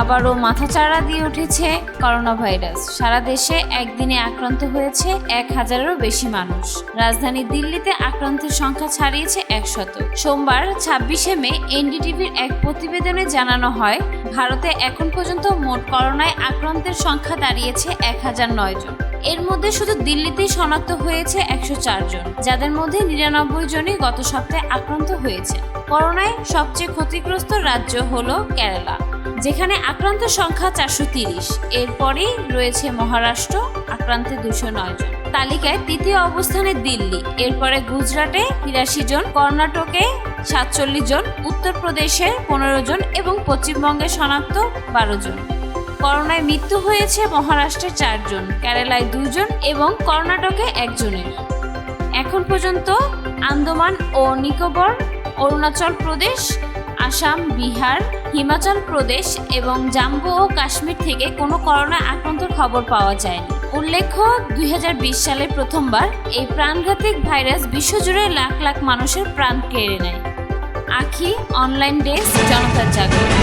আবারও মাথাচাড়া দিয়ে উঠেছে করোনা ভাইরাস সারা দেশে একদিনে আক্রান্ত হয়েছে এক হাজারেরও বেশি মানুষ। রাজধানী দিল্লিতে আক্রান্তের সংখ্যা ছাড়িয়েছে একশত। সোমবার, ছাব্বিশে মে, এনডিটিভির এক প্রতিবেদনে জানানো হয়, ভারতে এখন পর্যন্ত মোট করোনায় আক্রান্তের সংখ্যা দাঁড়িয়েছে এক হাজার নয় জন। এর মধ্যে শুধু দিল্লিতেই শনাক্ত হয়েছে একশো চার জন, যাদের মধ্যে নিরানব্বই জনই গত সপ্তাহে আক্রান্ত হয়েছে। করোনায় সবচেয়ে ক্ষতিগ্রস্ত রাজ্য হলো কেরালা। যেখানে আক্রান্ত সংখ্যা চারশো তিরিশ। এরপরেই রয়েছে মহারাষ্ট্র, আক্রান্তে দুশো নয় জন। তালিকায় তৃতীয় অবস্থানে দিল্লি। এরপরে গুজরাটে তিরাশি জন, কর্ণাটকে সাতচল্লিশ জন, উত্তরপ্রদেশে পনেরো জন এবং পশ্চিমবঙ্গে শনাক্ত বারো জন। করোনায় মৃত্যু হয়েছে মহারাষ্ট্রে চারজন কেরালায় দুজন এবং কর্ণাটকে একজনের এখন পর্যন্ত আন্দামান ও নিকোবর, অরুণাচল প্রদেশ আসাম, বিহার, হিমাচল প্রদেশ এবং জাম্মু ও কাশ্মীর থেকে কোনো করোনা আক্রান্তর খবর পাওয়া যায়নি। উল্লেখ্য, দুই সালে প্রথমবার এই প্রাণঘাতিক ভাইরাস বিশ্বজুড়ে লাখ লাখ মানুষের প্রাণ কেড়ে নেয়। আখি, অনলাইন ডেস্ক, জনতার জাগরণ।